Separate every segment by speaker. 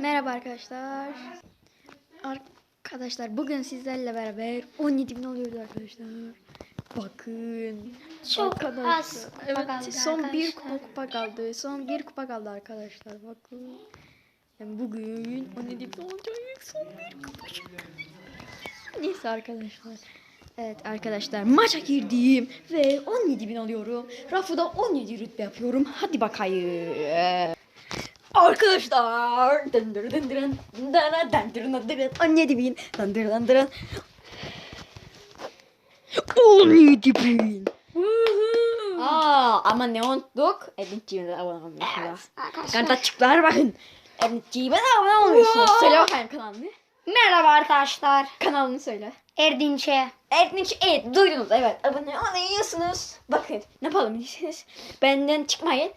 Speaker 1: Merhaba arkadaşlar. Arkadaşlar bugün sizlerle beraber 17 bin alıyoruz arkadaşlar. Bakın.
Speaker 2: Çok
Speaker 1: Arkadaşlar,
Speaker 2: az
Speaker 1: Evet
Speaker 2: kaldı
Speaker 1: son bir
Speaker 2: arkadaşlar.
Speaker 1: kupa, kupa kaldı. Son bir kupa kaldı arkadaşlar. Bakın. Yani bugün 17 bin olacak. Son bir kupa. Neyse arkadaşlar. Evet arkadaşlar maça girdim ve 17 bin alıyorum. Rafuda 17 rütbe yapıyorum. Hadi bakayım. Arkadaşlar. Dındır dındırın. Dana dındırın dındırın. 17 bin. Dındır dındırın. 17 bin. Aa, ama ne unuttuk? Editçiğime abone olmuyorsunuz.
Speaker 2: Arkadaşlar.
Speaker 1: Kantaçıklar bakın. Editçiğime de abone olmuyorsunuz. Söyle bakayım kanalını.
Speaker 2: Merhaba arkadaşlar.
Speaker 1: Kanalını söyle.
Speaker 2: Erdinç'e.
Speaker 1: Erdinç evet duydunuz evet abone oluyorsunuz. Bakın ne yapalım diyeceksiniz. Benden çıkmayın.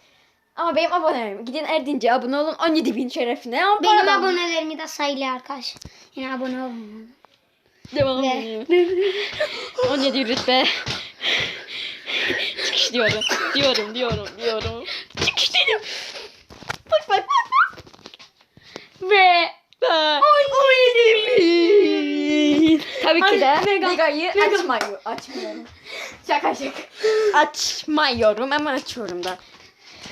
Speaker 1: Ama benim abonelerim gidin Erdinç'e abone olun 17 bin şerefine. Ama
Speaker 2: Benim
Speaker 1: paradan-
Speaker 2: abonelerimi de sayılı arkadaş. Yine abone olun.
Speaker 1: Devam
Speaker 2: Ve-
Speaker 1: ediyor. 17 rütbe. Çıkış diyorum. Diyorum diyorum diyorum. Çıkış dedim. Bak bak bak. bak.
Speaker 2: Ve
Speaker 1: Ben 17 bin. Tabii ki de
Speaker 2: Ay, mega,
Speaker 1: Mega'yı
Speaker 2: mega.
Speaker 1: açmıyorum. Açmıyorum. Şaka şaka. Açmıyorum ama açıyorum da.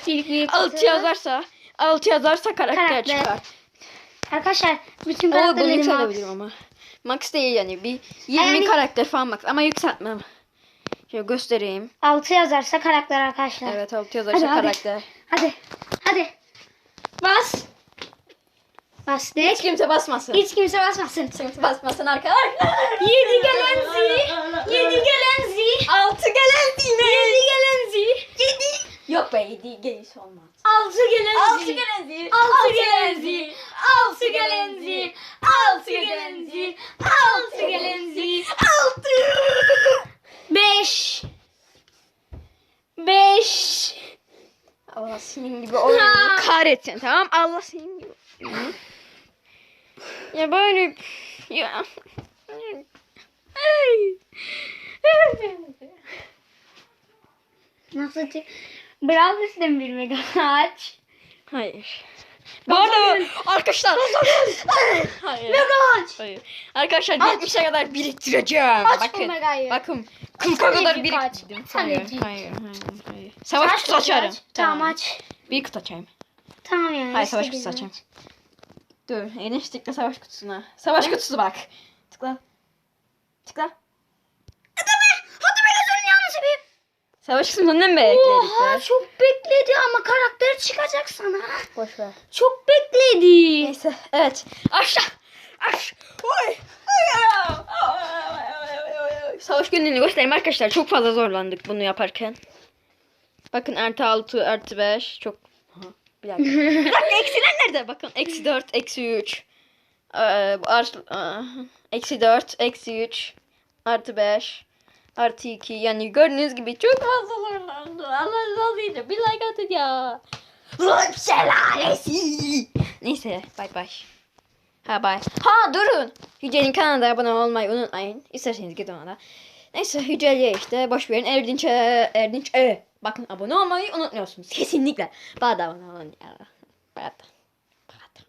Speaker 2: Bir
Speaker 1: Altı yazarsa, altı yazarsa karakter,
Speaker 2: Karakter.
Speaker 1: çıkar.
Speaker 2: Arkadaşlar bütün
Speaker 1: O bunu
Speaker 2: karakterleri max.
Speaker 1: yükseltebilirim ama. Max değil yani bir 20
Speaker 2: Yani-
Speaker 1: karakter falan max ama yükseltmem. Şöyle göstereyim.
Speaker 2: 6 yazarsa karakter arkadaşlar.
Speaker 1: Evet altı yazarsa
Speaker 2: Hadi, hadi.
Speaker 1: karakter.
Speaker 2: Hadi. Hadi. Bas. Bas de.
Speaker 1: Hiç kimse basmasın.
Speaker 2: Hiç kimse basmasın.
Speaker 1: Hiç kimse basmasın arkadaşlar.
Speaker 2: 7 gelen zi. 7 gelen zi.
Speaker 1: Altı gelen zine.
Speaker 2: 7 gelen zi.
Speaker 1: Yedi. Yok be yedi gelişi olmaz.
Speaker 2: 6 gelen
Speaker 1: Altı
Speaker 2: zi.
Speaker 1: gelen zil.
Speaker 2: Altı gelen zi. Altı gelen zi. Altı gelen zi. Altı gelen zi.
Speaker 1: Altı.
Speaker 2: Beş. Beş.
Speaker 1: Allah senin gibi oyunu kahretsin tamam Allah senin gibi. ya böyle ya.
Speaker 2: Nasıl? Brawl Stars'ın bir mega aç.
Speaker 1: Hayır. Bu arada arkadaşlar Hayır.
Speaker 2: Mega aç.
Speaker 1: Hayır. Arkadaşlar
Speaker 2: Aç.
Speaker 1: 70'e kadar biriktireceğim.
Speaker 2: Aç bu
Speaker 1: bakın.
Speaker 2: megayı.
Speaker 1: Bakın. 40'a kadar biriktirdim. Hayır, hayır, hayır, hayır. Savaş kutusu açarım.
Speaker 2: aç? Tamam aç.
Speaker 1: Bir kutu açayım.
Speaker 2: Tamam yani.
Speaker 1: Hayır savaş kutusu açayım. Dur en üst tıkla savaş kutusuna. Savaş kutusu bak. Tıkla. Tıkla.
Speaker 2: Hadi be. Hadi be gözünün yanlış yapayım.
Speaker 1: Savaş ne mi bekledik
Speaker 2: Oha
Speaker 1: be?
Speaker 2: çok bekledi ama karakter çıkacak sana.
Speaker 1: Boş ver.
Speaker 2: Çok bekledi.
Speaker 1: Neyse evet. Aşağı. Aş. Oy. Savaş günlüğünü göstereyim arkadaşlar. Çok fazla zorlandık bunu yaparken. Bakın artı 6 artı 5 çok Aha, bir dakika. bir dakika eksiler nerede? Bakın eksi 4 eksi 3 ee, artı, eksi 4 eksi 3 artı 5 artı 2 yani gördüğünüz gibi çok fazla zorlandı. Allah razı olsun. Bir like atın ya. Like şelalesi. Neyse bay bay. Ha bay. Ha durun. Yücel'in kanalına abone olmayı unutmayın. İsterseniz gidin ona. Neyse Yücel'e işte boş verin. Erdinç'e Erdinç e. Bakın abone olmayı unutmuyorsunuz. Kesinlikle. Bana da abone olun ya. Bana da. Bana da.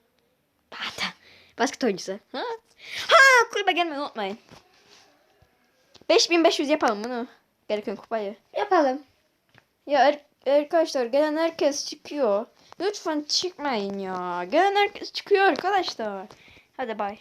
Speaker 1: Bana da. Basket oyuncusu. Ha? Ha kulübe gelmeyi unutmayın. 5500 yapalım bunu. Gereken kupayı.
Speaker 2: Yapalım.
Speaker 1: Ya er- arkadaşlar gelen herkes çıkıyor. Lütfen çıkmayın ya. Gelen herkes çıkıyor arkadaşlar. Hadi bay.